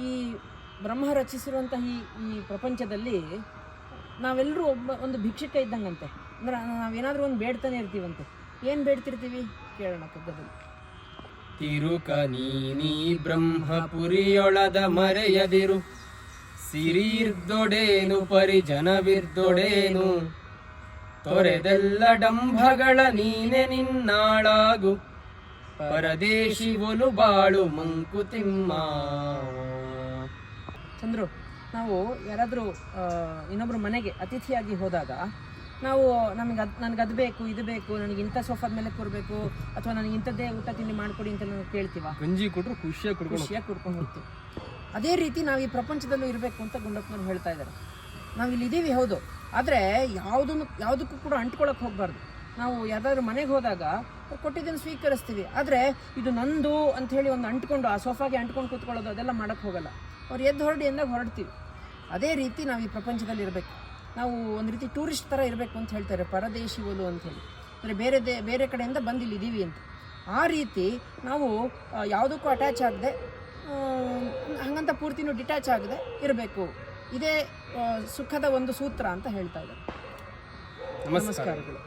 ಈ ಬ್ರಹ್ಮ ರಚಿಸಿರುವಂತಹ ಈ ಈ ಪ್ರಪಂಚದಲ್ಲಿ ನಾವೆಲ್ಲರೂ ಒಬ್ಬ, ಒಂದು ಭಿಕ್ಷಕ ಇದ್ದಂಗಂತೆ. ಅಂದ್ರೆ ನಾವೇನಾದರೂ ಒಂದು ಬೇಡ್ತಾನೆ ಇರ್ತೀವಂತೆ. ಏನು ಬೇಡ್ತಿರ್ತೀವಿ? ಕೇಳೋಣ ತಿರುಕ ನೀನೀ ಬ್ರಹ್ಮಪುರಿಯೊಳದ ಮರೆಯದಿರು. ಸಿರಿರ್ದೊಡೇನು ಪರಿಜನವಿರ್ದೊಡೇನು. ತೊರೆದೆಲ್ಲ ಡಂಭಗಳ ನೀನೆ ನಿನ್ನಾಳಾಗು. ಪರದೇಶಿ ಒಲು ಬಾಳು ಮಂಕುತಿಮ್ಮ ಚಂದ್ರು ನಾವು ಯಾರಾದರೂ ಇನ್ನೊಬ್ಬರು ಮನೆಗೆ ಅತಿಥಿಯಾಗಿ ಹೋದಾಗ ನಾವು ನಮಗೆ ಅದು ನನಗೆ ಅದು ಬೇಕು ಇದು ಬೇಕು ನನಗೆ ಇಂಥ ಸೋಫಾದ ಮೇಲೆ ಕೂರಬೇಕು ಅಥವಾ ನನಗೆ ಇಂಥದ್ದೇ ಊಟ ತಿಂಡಿ ಮಾಡಿಕೊಡಿ ಅಂತ ನಾವು ಕೇಳ್ತೀವ? ಗಂಜಿ ಕೊಟ್ಟರು ಖುಷಿಯಾಗಿ ಕೊಡ್ಕೊಂಡು ಖುಷಿಯಾಗಿ ಕೊಡ್ಕೊಂಡು ಹೋಗ್ತೀವಿ. ಅದೇ ರೀತಿ ನಾವು ಈ ಪ್ರಪಂಚದಲ್ಲೂ ಇರಬೇಕು ಅಂತ ಗುಂಡಪ್ಪನವ್ರು ಹೇಳ್ತಾ ಇದ್ದಾರೆ ನಾವು ಇಲ್ಲಿ ಇದ್ದೀವಿ ಹೌದು. ಆದರೆ ಯಾವುದನ್ನು ಯಾವುದಕ್ಕೂ ಕೂಡ ಅಂಟ್ಕೊಳಕ್ಕೆ ಹೋಗಬಾರ್ದು. ನಾವು ಯಾವ್ದಾದ್ರು ಮನೆಗೆ ಹೋದಾಗ ಕೊಟ್ಟಿದ್ದನ್ನು ಸ್ವೀಕರಿಸ್ತೀವಿ. ಆದರೆ ಇದು ನಂದು ಅಂಥೇಳಿ ಒಂದು ಅಂಟ್ಕೊಂಡು ಆ ಸೋಫಾಗೆ ಅಂಟ್ಕೊಂಡು ಕೂತ್ಕೊಳ್ಳೋದು ಅದೆಲ್ಲ ಮಾಡೋಕ್ಕೆ ಹೋಗಲ್ಲ. ಅವ್ರು ಎದ್ದು ಹೊರಡಿ ಅಂದಾಗ ಹೊರಡ್ತೀವಿ. ಅದೇ ರೀತಿ ನಾವು ಈ ಪ್ರಪಂಚದಲ್ಲಿ ಇರಬೇಕು. ನಾವು ಒಂದು ರೀತಿ ಟೂರಿಸ್ಟ್ ಥರ ಇರಬೇಕು ಅಂತ ಹೇಳ್ತಾರೆ ಪರದೇಶಿ ಓದು ಅಂತ ಹೇಳಿ. ಅಂದರೆ ಬೇರೆ ದೇ ಬೇರೆ ಕಡೆಯಿಂದ ಬಂದು ಇಲ್ಲಿ ಇದ್ದೀವಿ ಅಂತ. ಆ ರೀತಿ ನಾವು ಯಾವುದಕ್ಕೂ ಅಟ್ಯಾಚ್ ಆಗದೆ ಹಂಗಂತ ಪೂರ್ತಿನೂ ಡಿಟ್ಯಾಚ್ ಆಗದೆ ಇರಬೇಕು. ಇದೇ ಸುಖದ ಒಂದು ಸೂತ್ರ ಅಂತ ಹೇಳ್ತಾ ಇದ್ದಾರೆ. ನಮಸ್ಕಾರಗಳು.